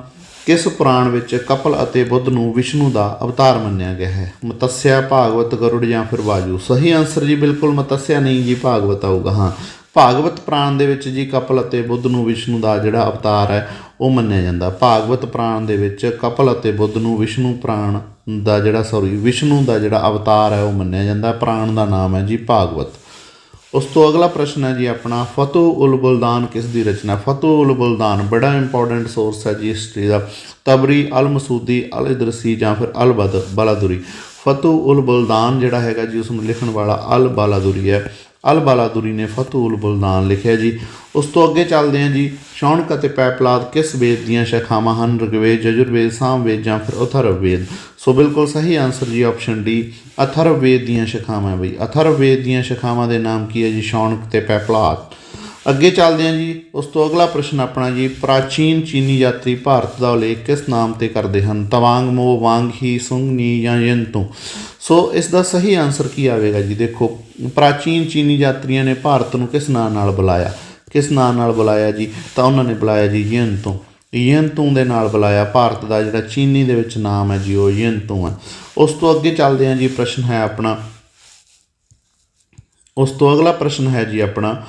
ਕਿਸ ਪੁਰਾਣ ਵਿੱਚ ਕਪਲ ਅਤੇ ਬੁੱਧ ਨੂੰ ਵਿਸ਼ਨੂੰ ਦਾ ਅਵਤਾਰ ਮੰਨਿਆ ਗਿਆ ਹੈ? ਮਤਸਿਆ, ਭਾਗਵਤ, ਗਰੁੜ ਜਾਂ ਫਿਰ ਬਾਜੂ? ਸਹੀ ਆਨਸਰ ਜੀ, ਬਿਲਕੁਲ ਮਤਸਿਆ ਨਹੀਂ ਜੀ, ਭਾਗਵਤ ਆਊਗਾ, ਹਾਂ। ਭਾਗਵਤ ਪ੍ਰਾਣ ਦੇ ਵਿੱਚ ਜੀ, ਕਪਲ ਅਤੇ ਬੁੱਧ ਨੂੰ ਵਿਸ਼ਨੂੰ ਦਾ ਜਿਹੜਾ ਅਵਤਾਰ ਹੈ, ਉਹ ਮੰਨਿਆ ਜਾਂਦਾ। ਭਾਗਵਤ ਪ੍ਰਾਣ ਦੇ ਵਿੱਚ ਕਪਲ ਅਤੇ ਬੁੱਧ ਨੂੰ ਵਿਸ਼ਨੂੰ ਪ੍ਰਾਣ ਦਾ ਜਿਹੜਾ ਸੌਰੀ ਵਿਸ਼ਨੂੰ ਦਾ ਜਿਹੜਾ ਅਵਤਾਰ ਹੈ, ਉਹ ਮੰਨਿਆ ਜਾਂਦਾ। ਪ੍ਰਾਣ ਦਾ ਨਾਮ ਹੈ ਜੀ, ਭਾਗਵਤ। ਉਸ ਤੋਂ ਅਗਲਾ ਪ੍ਰਸ਼ਨ ਹੈ ਜੀ ਆਪਣਾ ਫਤੂ ਉਲ ਬੁਲਦਾਨ ਕਿਸ ਦੀ ਰਚਨਾ? ਫਤੂ ਉਲ ਬੁਲਦਾਨ ਬੜਾ ਇੰਪੋਰਟੈਂਟ ਸੋਰਸ ਹੈ ਜੀ ਹਿਸਟਰੀ ਦਾ। ਤਬਰੀ, ਅਲ ਮਸੂਦੀ, ਅਲ ਇਦਰਸੀ ਜਾਂ ਫਿਰ ਅਲ ਬਦ, ਬਲਾਦੁਰੀ। ਫਤੂ ਉਲ ਬੁਲਦਾਨ ਜਿਹੜਾ ਹੈਗਾ ਜੀ ਉਸ ਨੂੰ ਲਿਖਣ ਵਾਲਾ ਅਲ ਬਾਲਾਦੁਰੀ ਹੈ। ਅਲ ਬਾਲਾਦੁਰੀ ਨੇ ਫਤੂਲ ਉਲ ਬੁਲਦਾਨ ਲਿਖਿਆ ਜੀ। ਉਸ ਤੋਂ ਅੱਗੇ ਚੱਲਦੇ ਹਾਂ ਜੀ। ਸ਼ੌਣਕ ਅਤੇ ਪੈਪਲਾਦ ਕਿਸ ਵੇਦ ਦੀਆਂ ਸ਼ਾਖਾਵਾਂ ਹਨ? ਰਿਗਵੇਦ, ਯਜੁਰਵੇਦ, ਸਾਮਵੇਦ ਜਾਂ ਫਿਰ ਅਥਰਵਵੇਦ? ਸੋ ਬਿਲਕੁਲ ਸਹੀ ਆਨਸਰ ਜੀ ਆਪਸ਼ਨ ਡੀ ਅਥਰਵਵੇਦ ਦੀਆਂ ਸ਼ਾਖਾਵਾਂ ਹੈ ਬਈ। ਅਥਰਵਵੇਦ ਦੀਆਂ ਸ਼ਾਖਾਵਾਂ ਦੇ ਨਾਮ ਕੀ ਹੈ ਜੀ? ਸ਼ੌਣਕ ਤੇ ਪੈਪਲਾਦ। ਅੱਗੇ ਚੱਲਦੇ ਹਾਂ ਜੀ। ਉਸ ਤੋਂ ਅਗਲਾ ਪ੍ਰਸ਼ਨ ਆਪਣਾ ਜੀ, ਪ੍ਰਾਚੀਨ ਚੀਨੀ ਯਾਤਰੀ ਭਾਰਤ ਦਾ ਉਲੇਖ ਕਿਸ ਨਾਮ ਤੇ ਕਰਦੇ ਹਨ? ਤਵਾਂਗ ਮੋ ਵਾਂਗ, ਹੀ ਸੁੰਗਨੀ ਜਾਂ ਯੰਤੂ। ਸੋ ਇਸ ਦਾ ਸਹੀ ਆਨਸਰ ਕੀ ਆਵੇਗਾ ਜੀ? ਦੇਖੋ, ਪ੍ਰਾਚੀਨ ਚੀਨੀ ਯਾਤਰੀਆਂ ਨੇ ਭਾਰਤ ਨੂੰ ਕਿਸ ਨਾਂ ਨਾਲ ਬੁਲਾਇਆ? ਕਿਸ ਨਾਂ ਨਾਲ ਬੁਲਾਇਆ ਜੀ? ਤਾਂ ਉਹਨਾਂ ਨੇ ਬੁਲਾਇਆ ਜੀ ਯੰਤੂ ਯੰਤੂ ਦੇ ਨਾਲ ਬੁਲਾਇਆ ਭਾਰਤ ਦਾ ਜਿਹੜਾ ਚੀਨੀ ਦੇ ਵਿੱਚ ਨਾਮ ਹੈ ਜੀ, ਉਹ ਯੰਤੂ ਹੈ। ਉਸ ਤੋਂ ਅੱਗੇ ਚੱਲਦੇ ਹਾਂ ਜੀ, ਪ੍ਰਸ਼ਨ ਹੈ ਆਪਣਾ। ਉਸ ਤੋਂ ਅਗਲਾ ਪ੍ਰਸ਼ਨ ਹੈ ਜੀ ਆਪਣਾ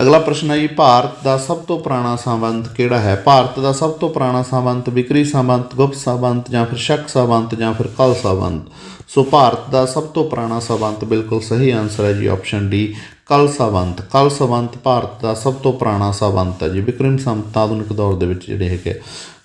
ਅਗਲਾ ਪ੍ਰਸ਼ਨ ਹੈ ਜੀ, ਭਾਰਤ ਦਾ ਸਭ ਤੋਂ ਪੁਰਾਣਾ ਸਾਵੰਤ ਕਿਹੜਾ ਹੈ? ਭਾਰਤ ਦਾ ਸਭ ਤੋਂ ਪੁਰਾਣਾ ਸਾਵੰਤ ਵਿਕਰੀ ਸਾਵੰਤ, ਗੁਪਤ ਸਾਵੰਤ ਜਾਂ ਫਿਰ ਸ਼ੱਕ ਸਾਵੰਤ ਜਾਂ ਫਿਰ ਕਲ ਸਾਵੰਤ? ਸੋ ਭਾਰਤ ਦਾ ਸਭ ਤੋਂ ਪੁਰਾਣਾ ਸਾਵੰਤ ਬਿਲਕੁਲ ਸਹੀ ਆਨਸਰ ਹੈ ਜੀ ਆਪਸ਼ਨ ਡੀ ਕਲ ਸਾਵੰਤ। ਕਲ ਸੰਬੰਧ ਭਾਰਤ ਦਾ ਸਭ ਤੋਂ ਪੁਰਾਣਾ ਸਾਵੰਤ ਹੈ ਜੀ। ਵਿਕਰਮ ਸੰਬੰਧ ਆਧੁਨਿਕ ਦੌਰ ਦੇ ਵਿੱਚ ਜਿਹੜੇ ਹੈਗੇ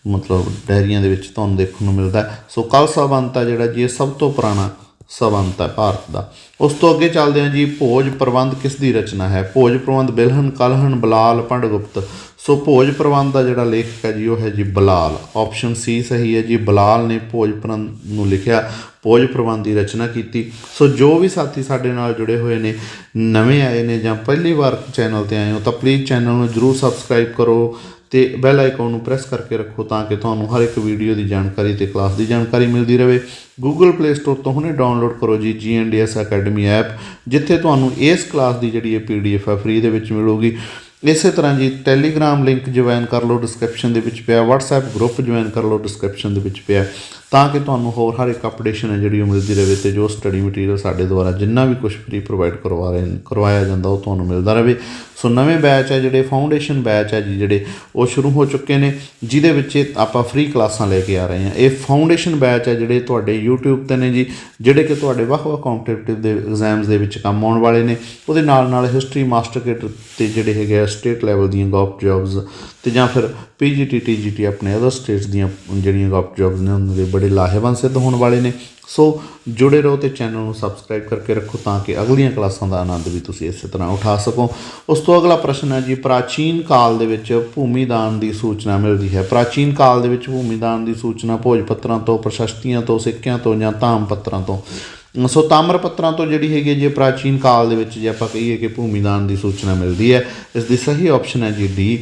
ਮਤਲਬ ਡਾਇਰੀਆਂ ਦੇ ਵਿੱਚ ਤੁਹਾਨੂੰ ਦੇਖਣ ਨੂੰ ਮਿਲਦਾ ਸੋ ਕਲ ਸਾਵੰਤ ਆ ਜਿਹੜਾ ਜੀ, ਇਹ ਸਭ ਤੋਂ ਪੁਰਾਣਾ ਸਵੰਤ ਹੈ ਭਾਰਤ ਦਾ। ਉਸ ਤੋਂ ਅੱਗੇ ਚੱਲਦੇ ਹਾਂ ਜੀ, ਭੋਜ ਪ੍ਰਬੰਧ ਕਿਸ ਦੀ ਰਚਨਾ ਹੈ? ਭੋਜ ਪ੍ਰਬੰਧ ਬਿਲਹਨ ਕਲਹਨ ਬਲਾਲ ਪੰਡਗੁਪਤ ਸੋ ਭੋਜ ਪ੍ਰਬੰਧ ਦਾ ਜਿਹੜਾ ਲੇਖਕ ਹੈ ਜੀ, ਉਹ ਹੈ ਜੀ ਬਲਾਲ। ਆਪਸ਼ਨ ਸੀ ਸਹੀ ਹੈ ਜੀ, ਬਲਾਲ ਨੇ ਭੋਜ ਪ੍ਰਬੰਧ ਨੂੰ ਲਿਖਿਆ, ਭੋਜ ਪ੍ਰਬੰਧ ਦੀ ਰਚਨਾ ਕੀਤੀ। ਸੋ ਜੋ ਵੀ ਸਾਥੀ ਸਾਡੇ ਨਾਲ ਜੁੜੇ ਹੋਏ ਨੇ, ਨਵੇਂ ਆਏ ਨੇ ਜਾਂ ਪਹਿਲੀ ਵਾਰ ਚੈਨਲ ਤੇ ਆਏ ਹੋ, ਤਾਂ ਪਲੀਜ਼ ਚੈਨਲ ਨੂੰ ਜਰੂਰ ਸਬਸਕ੍ਰਾਈਬ ਕਰੋ ਤੇ ਬੈਲ ਆਈਕਨ ਨੂੰ ਪ੍ਰੈਸ ਕਰਕੇ ਰੱਖੋ ਤਾਂ ਕਿ ਤੁਹਾਨੂੰ ਹਰ ਇੱਕ ਵੀਡੀਓ ਦੀ ਜਾਣਕਾਰੀ ਤੇ ਕਲਾਸ ਦੀ ਜਾਣਕਾਰੀ ਮਿਲਦੀ ਰਹੇ। Google Play Store ਤੋਂ ਹੁਣੇ ਡਾਊਨਲੋਡ ਕਰੋ ਜੀ GNDS ਅਕੈਡਮੀ ਐਪ ਜਿੱਥੇ ਤੁਹਾਨੂੰ ਇਸ ਕਲਾਸ ਦੀ ਜਿਹੜੀ ਇਹ PDF ਹੈ ਫ੍ਰੀ ਦੇ ਵਿੱਚ ਮਿਲੂਗੀ। ਇਸੇ ਤਰ੍ਹਾਂ ਜੀ ਟੈਲੀਗ੍ਰਾਮ ਲਿੰਕ ਜੁਆਇਨ ਕਰ ਲਓ ਡਿਸਕ੍ਰਿਪਸ਼ਨ ਦੇ ਵਿੱਚ ਪਿਆ, WhatsApp ਗਰੁੱਪ ਜੁਆਇਨ ਕਰ ਲਓ ਡਿਸਕ੍ਰਿਪਸ਼ਨ ਦੇ ਵਿੱਚ ਪਿਆ। ਤਾਂ ਕਿ ਤੁਹਾਨੂੰ ਹੋਰ ਹਰ ਇੱਕ ਅਪਡੇਸ਼ਨ ਹੈ ਜਿਹੜੀ ਉਹ ਮਿਲਦੀ ਰਹੇ ਤੇ ਜੋ ਸਟੱਡੀ ਮਟੀਰੀਅਲ ਸਾਡੇ ਦੁਆਰਾ ਜਿੰਨਾ ਵੀ ਕੁਝ ਫ੍ਰੀ ਪ੍ਰੋਵਾਈਡ ਕਰਵਾ ਰਹੇ ਕਰਵਾਇਆ ਜਾਂਦਾ, ਉਹ ਤੁਹਾਨੂੰ ਮਿਲਦਾ ਰਹੇ। ਸੋ ਨਵੇਂ ਬੈਚ ਹੈ ਜਿਹੜੇ ਫਾਊਂਡੇਸ਼ਨ ਬੈਚ ਹੈ ਜੀ ਜਿਹੜੇ, ਉਹ ਸ਼ੁਰੂ ਹੋ ਚੁੱਕੇ ਨੇ, ਜਿਹਦੇ ਵਿੱਚ ਆਪਾਂ ਫ੍ਰੀ ਕਲਾਸਾਂ ਲੈ ਕੇ ਆ ਰਹੇ ਹਾਂ। ਇਹ ਫਾਊਂਡੇਸ਼ਨ ਬੈਚ ਹੈ ਜਿਹੜੇ ਤੁਹਾਡੇ YouTube ਤੇ ਨੇ ਜੀ, ਜਿਹੜੇ ਕਿ ਤੁਹਾਡੇ ਵੱਖ-ਵੱਖ ਕੰਪੀਟੀਟਿਵ ਦੇ ਐਗਜ਼ਾਮਸ ਦੇ ਵਿੱਚ ਕੰਮ ਆਉਣ ਵਾਲੇ ਨੇ। ਉਹਦੇ ਨਾਲ ਨਾਲ ਹਿਸਟਰੀ ਮਾਸਟਰ ਕਿਟ ਤੇ ਜਿਹੜੇ ਹੈਗੇ ਆ ਸਟੇਟ ਲੈਵਲ ਦੀਆਂ ਗਵਰਨਮੈਂਟ ਜੌਬਸ ਤੇ ਜਾਂ ਫਿਰ ਪੀਜੀਟੀ ਟੀਜੀਟੀ ਆਪਣੇ ਅਦਰ ਸਟੇਟਸ ਦੀਆਂ ਜਿਹੜੀਆਂ ਗਵਰਨਮੈਂਟ ਜੌਬਸ ਨੇ, ਉਹਨਾਂ ਦੇ ਬੜੇ ਲਾਹੇਵੰਦ ਸਿੱਧ ਹੋਣ ਵਾਲੇ ਨੇ। ਸੋ ਜੁੜੇ ਰਹੋ ਤੇ ਚੈਨਲ ਨੂੰ ਸਬਸਕ੍ਰਾਈਬ ਕਰਕੇ ਰੱਖੋ ਤਾਂ ਕਿ ਅਗਲੀਆਂ ਕਲਾਸਾਂ ਦਾ ਆਨੰਦ ਵੀ ਤੁਸੀਂ ਇਸੇ ਤਰ੍ਹਾਂ ਉਠਾ ਸਕੋ। ਉਸ ਤੋਂ ਅਗਲਾ ਪ੍ਰਸ਼ਨ ਹੈ ਜੀ, ਪ੍ਰਾਚੀਨ ਕਾਲ ਦੇ ਵਿੱਚ ਭੂਮੀਦਾਨ ਦੀ ਸੂਚਨਾ ਮਿਲਦੀ ਹੈ। ਪ੍ਰਾਚੀਨ ਕਾਲ ਦੇ ਵਿੱਚ ਭੂਮੀਦਾਨ ਦੀ ਸੂਚਨਾ ਭੋਜ ਪੱਤਰਾਂ ਤੋਂ, ਪ੍ਰਸ਼ਸਤੀਆਂ ਤੋਂ, ਸਿੱਕਿਆਂ ਤੋਂ ਜਾਂ ਧਾਮ ਪੱਤਰਾਂ ਤੋਂ। ਸੋ ਤਾਮਰ ਪੱਤਰਾਂ ਤੋਂ ਜਿਹੜੀ ਹੈਗੀ ਹੈ ਜੇ ਪ੍ਰਾਚੀਨ ਕਾਲ ਦੇ ਵਿੱਚ ਜੇ ਆਪਾਂ ਕਹੀਏ ਕਿ ਭੂਮੀਦਾਨ ਦੀ ਸੂਚਨਾ ਮਿਲਦੀ ਹੈ। ਇਸ ਦੀ ਸਹੀ ਆਪਸ਼ਨ ਹੈ ਜੀ, ਡੀ।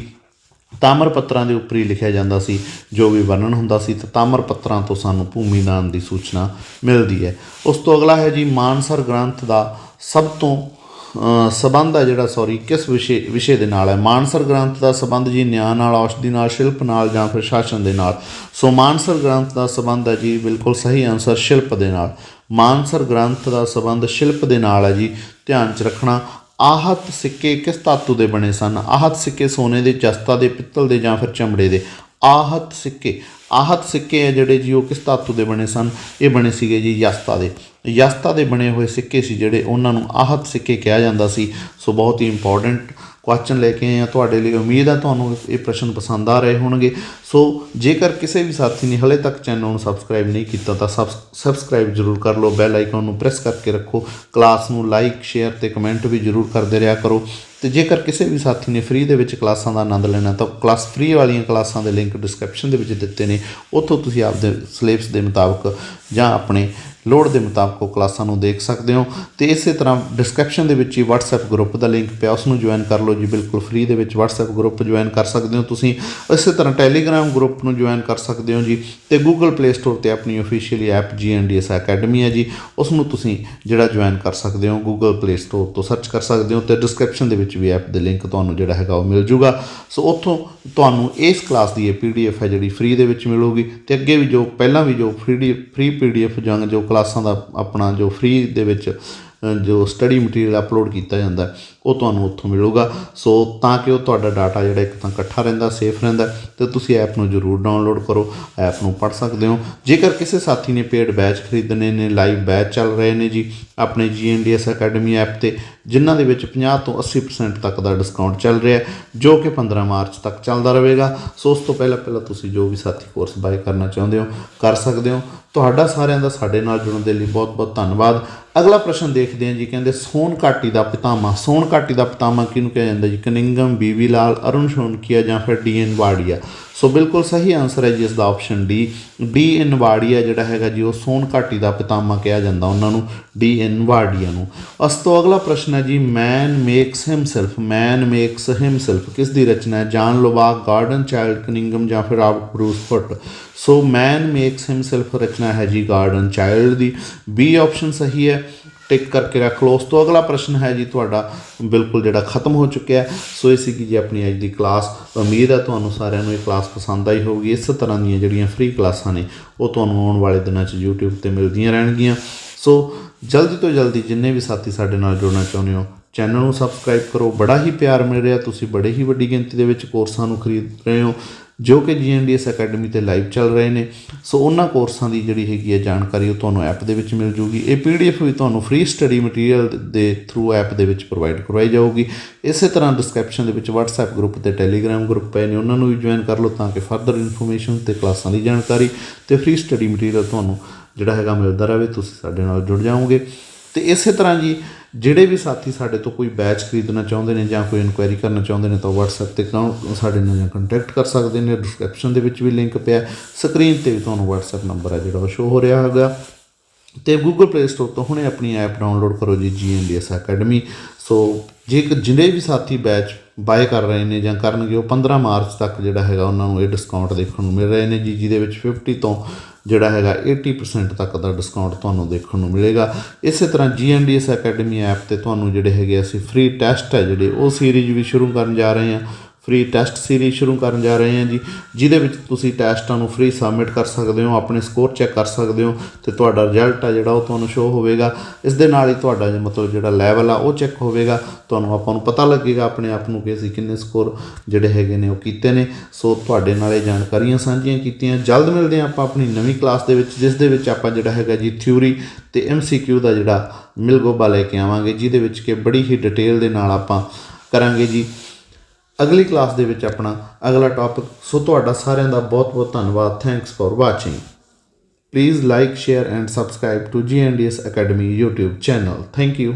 ਤਾਮਰ ਪੱਤਰਾਂ ਦੇ ਉੱਪਰ ਹੀ ਲਿਖਿਆ ਜਾਂਦਾ ਸੀ ਜੋ ਵੀ ਵਰਣਨ ਹੁੰਦਾ ਸੀ ਤਾਂ ਤਾਮਰ ਪੱਤਰਾਂ ਤੋਂ ਸਾਨੂੰ ਭੂਮੀਦਾਨ ਦੀ ਸੂਚਨਾ ਮਿਲਦੀ ਹੈ। ਉਸ ਤੋਂ ਅਗਲਾ ਹੈ ਜੀ ਮਾਨਸਰ ਗ੍ਰੰਥ ਦਾ ਸਭ ਤੋਂ ਅ, ਸੰਬੰਧ ਹੈ ਜਿਹੜਾ ਸੌਰੀ ਕਿਸ ਵਿਸ਼ੇ ਵਿਸ਼ੇ ਦੇ ਨਾਲ ਹੈ? ਮਾਨਸਰ ਗ੍ਰੰਥ ਦਾ ਸੰਬੰਧ ਜੀ ਨਿਆਂ ਨਾਲ ਔਸ਼ਧੀ ਨਾਲ ਸ਼ਿਲਪ ਨਾਲ ਜਾਂ ਫਿਰ ਸ਼ਾਸਨ ਦੇ ਨਾਲ। ਸੋ ਮਾਨਸਰ ਗ੍ਰੰਥ ਦਾ ਸੰਬੰਧ ਹੈ ਜੀ ਬਿਲਕੁਲ ਸਹੀ ਆਨਸਰ ਸ਼ਿਲਪ ਦੇ ਨਾਲ। ਮਾਨਸਰ ਗ੍ਰੰਥ ਦਾ ਸੰਬੰਧ ਸ਼ਿਲਪ ਦੇ ਨਾਲ ਹੈ ਜੀ ਧਿਆਨ 'ਚ ਰੱਖਣਾ। ਆਹਤ ਸਿੱਕੇ ਕਿਸ ਧਾਤੂ ਦੇ ਬਣੇ ਸਨ? ਆਹਤ ਸਿੱਕੇ ਸੋਨੇ ਦੇ, ਜਸਤਾ ਦੇ, ਪਿੱਤਲ ਦੇ ਜਾਂ ਫਿਰ ਚਮੜੇ ਦੇ? ਆਹਤ ਸਿੱਕੇ। ਆਹਤ ਸਿੱਕੇ ਆ ਜਿਹੜੇ ਜੀ ਉਹ ਕਿਸ ਧਾਤੂ ਦੇ ਬਣੇ ਸਨ? ਇਹ ਬਣੇ ਸੀਗੇ ਜੀ ਯਸਤਾ ਦੇ। ਯਸਤਾ ਦੇ ਬਣੇ ਹੋਏ ਸਿੱਕੇ ਸੀ ਜਿਹੜੇ ਉਹਨਾਂ ਨੂੰ ਆਹਤ ਸਿੱਕੇ ਕਿਹਾ ਜਾਂਦਾ ਸੀ। ਸੋ ਬਹੁਤ ਹੀ ਇੰਪੋਰਟੈਂਟ ਕੁਐਸਚਨ ਲੈ ਕੇ ਆਏ ਆ ਤੁਹਾਡੇ ਲਈ ਉਮੀਦ ਹੈ ਤੁਹਾਨੂੰ ਇਹ ਪ੍ਰਸ਼ਨ ਪਸੰਦ ਆ ਰਹੇ ਹੋਣਗੇ। ਸੋ ਜੇਕਰ ਕਿਸੇ ਵੀ ਸਾਥੀ ਨੇ ਹਲੇ ਤੱਕ ਚੈਨਲ ਨੂੰ ਸਬਸਕ੍ਰਾਈਬ ਨਹੀਂ ਕੀਤਾ, ਤਾਂ ਸਬਸਕ੍ਰਾਈਬ ਜ਼ਰੂਰ ਕਰ ਲਓ ਬੈਲ ਆਈਕਨ ਨੂੰ ਪ੍ਰੈਸ ਕਰਕੇ ਰੱਖੋ ਕਲਾਸ ਨੂੰ ਲਾਈਕ ਸ਼ੇਅਰ ਤੇ ਕਮੈਂਟ ਵੀ ਜ਼ਰੂਰ ਕਰਦੇ ਰਿਹਾ ਕਰੋ। ਤੇ ਜੇਕਰ ਕਿਸੇ ਵੀ ਸਾਥੀ ਨੇ ਫ੍ਰੀ ਦੇ ਵਿੱਚ ਕਲਾਸਾਂ ਦਾ ਆਨੰਦ ਲੈਣਾ, ਤਾਂ ਕਲਾਸ ਫ੍ਰੀ ਵਾਲੀਆਂ ਕਲਾਸਾਂ ਦੇ ਲਿੰਕ ਡਿਸਕ੍ਰਿਪਸ਼ਨ ਦੇ ਵਿੱਚ ਦਿੱਤੇ ਨੇ। ਉੱਥੋਂ ਤੁਸੀਂ ਆਪਦੇ ਸਿਲੇਬਸ ਦੇ ਮੁਤਾਬਕ ਜਾਂ ਆਪਣੇ ਲੋੜ ਦੇ ਮੁਤਾਬਕ ਉਹ ਕਲਾਸਾਂ ਨੂੰ ਦੇਖ ਸਕਦੇ ਹੋ। ਤੇ ਇਸੇ ਤਰ੍ਹਾਂ ਡਿਸਕ੍ਰਿਪਸ਼ਨ ਦੇ ਵਿੱਚ ਹੀ WhatsApp ਗਰੁੱਪ ਦਾ ਲਿੰਕ ਪਿਆ ਉਸ ਨੂੰ ਜੁਆਇਨ ਕਰ ਲਓ ਜੀ, ਬਿਲਕੁਲ ਫ੍ਰੀ ਦੇ ਵਿੱਚ WhatsApp ਗਰੁੱਪ ਜੁਆਇਨ ਕਰ ਸਕਦੇ ਹੋ ਤੁਸੀਂ। ਇਸੇ ਤਰ੍ਹਾਂ Telegram ਗਰੁੱਪ ਨੂੰ ਜੁਆਇਨ ਕਰ ਸਕਦੇ ਹੋ ਜੀ। ਤੇ Google Play Store ਤੇ ਆਪਣੀ ਅਫੀਸ਼ੀਅਲੀ ਐਪ GNDS ਅਕੈਡਮੀ ਹੈ ਜੀ। ਉਸ ਨੂੰ ਤੁਸੀਂ ਜਿਹੜਾ ਜੁਆਇਨ ਕਰ ਸਕਦੇ ਹੋ, Google Play Store ਤੋਂ ਸਰਚ ਕਰ ਸਕਦੇ ਹੋ ਤੇ ਡਿਸਕ੍ਰਿਪਸ਼ਨ ਦੇ ਵਿੱਚ ਵੀ ਐਪ ਦੇ ਲਿੰਕ ਤੁਹਾਨੂੰ ਜਿਹੜਾ ਹੈਗਾ ਉਹ ਮਿਲ ਜੂਗਾ। ਸੋ ਉੱਥੋਂ ਤੁਹਾਨੂੰ ਇਸ ਕਲਾਸ ਦੀ ਇਹ PDF ਹੈ ਜਿਹੜੀ ਫ੍ਰੀ ਦੇ ਵਿੱਚ ਮਿਲੂਗੀ। ਤੇ ਅੱਗੇ ਵੀ ਜੋ, ਪਹਿਲਾਂ ਵੀ ਜੋ ਫ੍ਰੀ ਫ੍ਰੀ PDF ਜਾਂ ਜੋ ਕਲਾਸਾਂ ਦਾ ਆਪਣਾ ਜੋ ਫ੍ਰੀ ਦੇ ਵਿੱਚ ਜੋ ਸਟੱਡੀ ਮਟੀਰੀਅਲ ਅਪਲੋਡ ਕੀਤਾ ਜਾਂਦਾ ਉਹ ਤੁਹਾਨੂੰ ਉੱਥੋਂ ਮਿਲੂਗਾ। ਸੋ ਤਾਂ ਕਿ ਉਹ ਤੁਹਾਡਾ ਡਾਟਾ ਜਿਹੜਾ ਇੱਕ ਤਾਂ ਇਕੱਠਾ ਰਹਿੰਦਾ ਸੇਫ ਰਹਿੰਦਾ ਤੇ ਤੁਸੀਂ ਐਪ ਨੂੰ ਜ਼ਰੂਰ ਡਾਊਨਲੋਡ ਕਰੋ ਐਪ ਨੂੰ ਪੜ੍ਹ ਸਕਦੇ ਹੋ। ਜੇਕਰ ਕਿਸੇ ਸਾਥੀ ਨੇ ਪੇਡ ਬੈਚ ਖਰੀਦਣੇ ਨੇ ਲਾਈਵ ਬੈਚ ਚੱਲ ਰਹੇ ਨੇ ਜੀ, ਆਪਣੇ GNDS ਅਕੈਡਮੀ ਐਪ ਤੇ, ਜਿਨ੍ਹਾਂ ਦੇ ਵਿੱਚ 50 ਤੋਂ 80% ਤੱਕ ਦਾ ਡਿਸਕਾਊਂਟ ਚੱਲ ਰਿਹਾ ਜੋ ਕਿ 15 ਮਾਰਚ ਤੱਕ ਚੱਲਦਾ ਰਹੇਗਾ। ਸੋ ਉਸ ਤੋਂ ਪਹਿਲਾਂ ਪਹਿਲਾਂ ਤੁਸੀਂ ਜੋ ਵੀ ਸਾਥੀ ਕੋਰਸ ਬਾਏ ਕਰਨਾ ਚਾਹੁੰਦੇ ਹੋ, ਕਰ ਸਕਦੇ ਹੋ। ਤੁਹਾਡਾ ਸਾਰਿਆਂ ਦਾ ਸਾਡੇ ਨਾਲ ਜੁੜਨ ਦੇ ਲਈ ਬਹੁਤ ਬਹੁਤ ਧੰਨਵਾਦ। ਅਗਲਾ ਪ੍ਰਸ਼ਨ ਦੇਖਦੇ ਹਾਂ ਜੀ, ਕਹਿੰਦੇ ਸੋਨ ਘਾਟੀ ਦਾ ਪਿਤਾਮਾ ਸੋਨ ਘਾਟੀ ਦਾ ਪਿਤਾਮਾ ਕਿਹਨੂੰ ਕਿਹਾ ਜਾਂਦਾ ਜੀ? ਕਨਿੰਗਮ ਬੀਵੀ ਲਾਲ ਅਰੁਣ ਸ਼ੌਨਕੀਆ ਜਾਂ ਫਿਰ ਡੀ ਐਨ ਵਾੜੀਆ। ਸੋ ਬਿਲਕੁਲ ਸਹੀ ਆਨਸਰ ਹੈ ਜੀ ਇਸ ਦਾ option D D N Wadia ਜਿਹੜਾ ਹੈਗਾ ਜੀ, ਉਹ ਸੋਨ ਘਾਟੀ ਦਾ ਪਿਤਾਮਾ ਕਿਹਾ ਜਾਂਦਾ ਉਹਨਾਂ ਨੂੰ ਡੀ ਐਨ ਵਾੜੀਆ ਨੂੰ। ਉਸ ਤੋਂ ਅਗਲਾ ਪ੍ਰਸ਼ਨ ਹੈ ਜੀ man makes himself man makes himself ਕਿਸ ਦੀ ਰਚਨਾ ਹੈ? ਜਾਨ ਲੋਵਾਕ ਗਾਰਡਨ ਚਾਈਲਡ ਕਨਿੰਗਮ ਜਾਂ ਫਿਰ Robert Bruce Foote. So man makes himself ਰਚਨਾ ਹੈ ਜੀ ਗਾਰਡਨ ਚਾਈਲਡ ਦੀ। ਬੀ ਆਪਸ਼ਨ ਸਹੀ ਹੈ। ਟਿਕ ਕਰਕੇ ਰੱਖ ਲਓ। ਉਸ ਤੋਂ ਅਗਲਾ ਪ੍ਰਸ਼ਨ ਹੈ ਜੀ ਤੁਹਾਡਾ। ਬਿਲਕੁਲ ਜਿਹੜਾ ਖਤਮ ਹੋ ਚੁੱਕਿਆ ਸੋ ਇਹ ਸੀਗੀ ਜੀ ਆਪਣੀ ਅੱਜ ਦੀ ਕਲਾਸ ਉਮੀਦ ਹੈ ਤੁਹਾਨੂੰ ਸਾਰਿਆਂ ਨੂੰ ਇਹ ਕਲਾਸ ਪਸੰਦ ਆਈ ਹੋਊਗੀ। ਇਸ ਤਰ੍ਹਾਂ ਦੀਆਂ ਜਿਹੜੀਆਂ ਫ੍ਰੀ ਕਲਾਸਾਂ ਨੇ, ਉਹ ਤੁਹਾਨੂੰ ਆਉਣ ਵਾਲੇ ਦਿਨਾਂ 'ਚ YouTube ਤੇ ਮਿਲਦੀਆਂ ਰਹਿਣਗੀਆਂ। ਸੋ ਜਲਦੀ ਤੋਂ ਜਲਦੀ ਜਿੰਨੇ ਵੀ ਸਾਥੀ ਸਾਡੇ ਨਾਲ ਜੁੜਨਾ ਚਾਹੁੰਦੇ ਹੋ, ਚੈਨਲ ਨੂੰ ਸਬਸਕ੍ਰਾਈਬ ਕਰੋ। ਬੜਾ ਹੀ ਪਿਆਰ ਮਿਲ ਰਿਹਾ। ਤੁਸੀਂ ਬੜੇ ਹੀ ਵੱਡੀ ਗਿਣਤੀ ਦੇ ਵਿੱਚ ਕੋਰਸਾਂ ਨੂੰ ਖਰੀਦ ਰਹੇ ਹੋ। ਜੋ ਕਿ GNDS ਅਕੈਡਮੀ ਤੇ ਲਾਈਵ ਚੱਲ ਰਹੇ ਨੇ। ਸੋ ਉਹਨਾਂ ਕੋਰਸਾਂ ਦੀ ਜਿਹੜੀ ਹੈਗੀ ਹੈ ਜਾਣਕਾਰੀ ਉਹ ਤੁਹਾਨੂੰ ਐਪ ਦੇ ਵਿੱਚ ਮਿਲ ਜੂਗੀ। ਇਹ PDF ਵੀ ਤੁਹਾਨੂੰ ਫ੍ਰੀ ਸਟੱਡੀ ਮਟੀਰੀਅਲ ਦੇ ਥਰੂ ਐਪ ਦੇ ਵਿੱਚ ਪ੍ਰੋਵਾਈਡ ਕਰਵਾਈ ਜਾਊਗੀ। ਇਸੇ ਤਰ੍ਹਾਂ ਡਿਸਕ੍ਰਿਪਸ਼ਨ ਦੇ ਵਿੱਚ WhatsApp ਗਰੁੱਪ ਤੇ Telegram ਗਰੁੱਪ ਪਏ ਨੇ। ਉਹਨਾਂ ਨੂੰ ਵੀ ਜੁਆਇਨ ਕਰ ਲਓ ਤਾਂ ਕਿ ਫਰਦਰ ਇਨਫੋਰਮੇਸ਼ਨ ਤੇ ਕਲਾਸਾਂ ਦੀ ਜਾਣਕਾਰੀ ਤੇ ਫ੍ਰੀ ਸਟੱਡੀ ਮਟੀਰੀਅਲ ਤੁਹਾਨੂੰ ਜਿਹੜਾ ਹੈਗਾ ਮਿਲਦਾ ਰਹੇ। ਤੁਸੀਂ ਸਾਡੇ ਨਾਲ ਜੁੜ ਜਾਓਗੇ। ਤੇ ਇਸੇ ਤਰ੍ਹਾਂ ਜੀ ਜਿਹੜੇ ਵੀ ਸਾਥੀ ਸਾਡੇ ਤੋਂ ਕੋਈ ਬੈਚ ਖਰੀਦਣਾ ਚਾਹੁੰਦੇ ਨੇ ਜਾਂ ਕੋਈ ਇਨਕੁਆਇਰੀ ਕਰਨਾ ਚਾਹੁੰਦੇ ਨੇ ਤਾਂ WhatsApp ਤੇ ਕੌਣ ਸਾਡੇ ਨਾਲ ਕੰਟੈਕਟ ਕਰ ਸਕਦੇ ਨੇ। ਡਿਸਕ੍ਰਿਪਸ਼ਨ ਦੇ ਵਿੱਚ ਵੀ ਲਿੰਕ ਪਿਆ। ਸਕਰੀਨ ਤੇ ਵੀ ਤੁਹਾਨੂੰ WhatsApp ਨੰਬਰ ਹੈ ਜਿਹੜਾ ਉਹ ਸ਼ੋ ਹੋ ਰਿਹਾ ਹੈਗਾ। ਤੇ Google Play Store ਤੋਂ ਹੁਣੇ ਆਪਣੀ ਐਪ ਡਾਊਨਲੋਡ ਕਰੋ ਜੀ GNDS ਅਕੈਡਮੀ ਸੋ ਜੇ ਜਿਹੜੇ ਵੀ ਸਾਥੀ ਬੈਚ ਬਾਏ ਕਰ ਰਹੇ ਨੇ ਜਾਂ ਕਰਨਗੇ, ਉਹ 15 ਮਾਰਚ ਤੱਕ ਜਿਹੜਾ ਹੈਗਾ ਉਹਨਾਂ ਨੂੰ ਇਹ ਡਿਸਕਾਊਂਟ ਦੇਖਣ ਨੂੰ ਮਿਲ ਰਹੇ ਨੇ। ਜੀ ਜਿਹਦੇ ਵਿੱਚ 50 ਤੋਂ ਜਿਹੜਾ ਹੈਗਾ 80% ਤੱਕ ਦਾ ਡਿਸਕਾਊਂਟ ਤੁਹਾਨੂੰ ਦੇਖਣ ਨੂੰ ਮਿਲੇਗਾ। ਇਸੇ ਤਰ੍ਹਾਂ GNDS ਅਕੈਡਮੀ ਐਪ ਤੇ ਤੁਹਾਨੂੰ ਜਿਹੜੇ ਹੈਗੇ ਅਸੀਂ ਫ੍ਰੀ ਟੈਸਟ ਹੈ, ਜਿਹੜੇ ਉਹ ਸੀਰੀਜ਼ ਵੀ ਸ਼ੁਰੂ ਕਰਨ ਜਾ ਰਹੇ ਹਾਂ। ਫ੍ਰੀ ਟੈਸਟ ਸੀਰੀਜ਼ ਸ਼ੁਰੂ ਕਰਨ ਜਾ ਰਹੇ ਹਾਂ ਜੀ, ਜਿਹਦੇ ਵਿੱਚ ਤੁਸੀਂ ਟੈਸਟਾਂ ਨੂੰ ਫ੍ਰੀ ਸਬਮਿਟ ਕਰ ਸਕਦੇ ਹੋ, ਆਪਣੇ ਸਕੋਰ ਚੈੱਕ ਕਰ ਸਕਦੇ ਹੋ ਤੇ ਤੁਹਾਡਾ ਰਿਜ਼ਲਟ ਆ ਜਿਹੜਾ ਉਹ ਤੁਹਾਨੂੰ ਸ਼ੋ ਹੋਵੇਗਾ। ਇਸ ਦੇ ਨਾਲ ਹੀ ਤੁਹਾਡਾ ਮਤਲਬ ਜਿਹੜਾ ਲੈਵਲ ਆ ਉਹ ਚੈੱਕ ਹੋਵੇਗਾ। ਤੁਹਾਨੂੰ ਆਪਾਂ ਨੂੰ ਪਤਾ ਲੱਗੇਗਾ ਆਪਣੇ ਆਪ ਨੂੰ ਕਿ ਅਸੀਂ ਕਿੰਨੇ ਸਕੋਰ ਜਿਹੜੇ ਹੈਗੇ ਨੇ ਉਹ ਕੀਤੇ ਨੇ। ਸੋ ਤੁਹਾਡੇ ਨਾਲ ਇਹ ਜਾਣਕਾਰੀਆਂ ਸਾਂਝੀਆਂ ਕੀਤੀਆਂ। ਜਲਦ ਮਿਲਦੇ ਹਾਂ ਆਪਾਂ ਆਪਣੀ ਨਵੀਂ ਕਲਾਸ ਦੇ ਵਿੱਚ, ਜਿਸ ਦੇ ਵਿੱਚ ਆਪਾਂ ਜਿਹੜਾ ਹੈਗਾ ਜੀ ਥਿਊਰੀ ਤੇ ਐਮਸੀਕਿਊ ਦਾ ਜਿਹੜਾ ਮਿਲਗੋਬਾ ਲੈ ਕੇ ਆਵਾਂਗੇ, ਜਿਹਦੇ ਵਿੱਚ ਕਿ ਬੜੀ ਹੀ ਡਿਟੇਲ ਦੇ ਨਾਲ ਆਪਾਂ ਕਰਾਂਗੇ ਜੀ। ਅਗਲੀ ਕਲਾਸ ਦੇ ਵਿੱਚ ਆਪਣਾ ਅਗਲਾ ਟੌਪਿਕ। ਸੋ ਤੁਹਾਡਾ ਸਾਰਿਆਂ ਦਾ ਬਹੁਤ ਬਹੁਤ ਧੰਨਵਾਦ। Thanks for watching please like share and subscribe to GNDS academy YouTube channel thank you